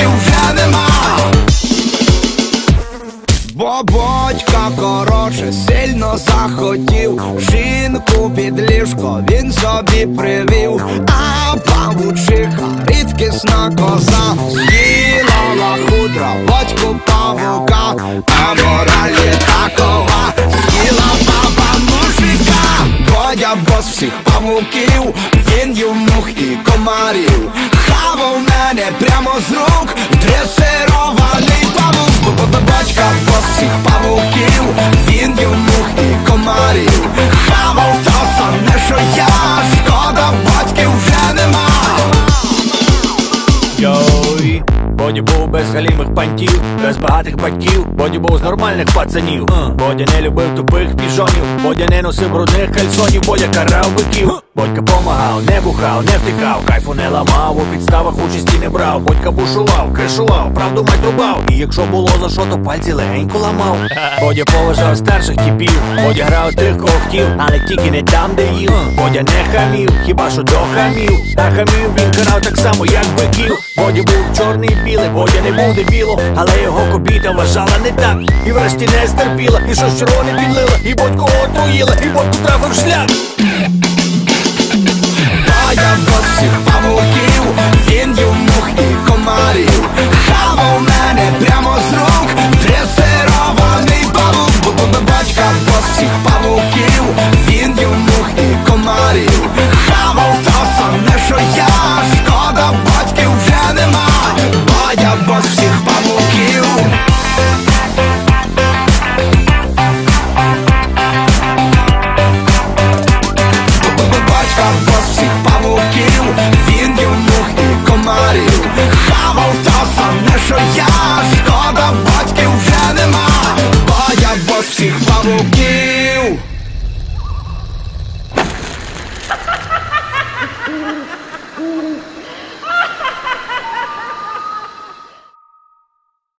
шкода вже нема. Бо батька коротше сильно захотів. Жінку під ліжко він собі привів, а павучиха рідкісна коза. З'їла хутро батьку павука, а мораль є такова. З'їла баба мужика, бо я бос всіх павуків, він мух і комарів Хавав мене прямо з рук, дресирований павук. Бо- бо- бос всіх павуків, без галімих пантів, без багатих батьків, Боді був з нормальних пацанів. Бодя не любив тупих піжонів, Бодя не носив брудних кальсонів, Бодя карав биків. Бодька помагав, не бухав, не втикав, кайфу не ламав, у підставах участі не брав. Бодька бушував, кришував, правду мать рубав. І якщо було за що, то пальці легенько ламав. Бодя поважав старших типів, Бодя грав тих, кого хотів, але тільки не там, де їв. Бодя не хамів, хіба що до хамів. Та хамів він карав так само, як биків. Боді був чорний і білий, Бодя не був дебіло, але його кобіта вважала не так. І врешті не стерпіла, і щось червоне підлила, і батько отруїла, і батько трафив шлях. Батька всіх павуків, він їв мух і комарів. Хавав то саме, що я, шкода батьків вже нема. Бо я бос всіх павуків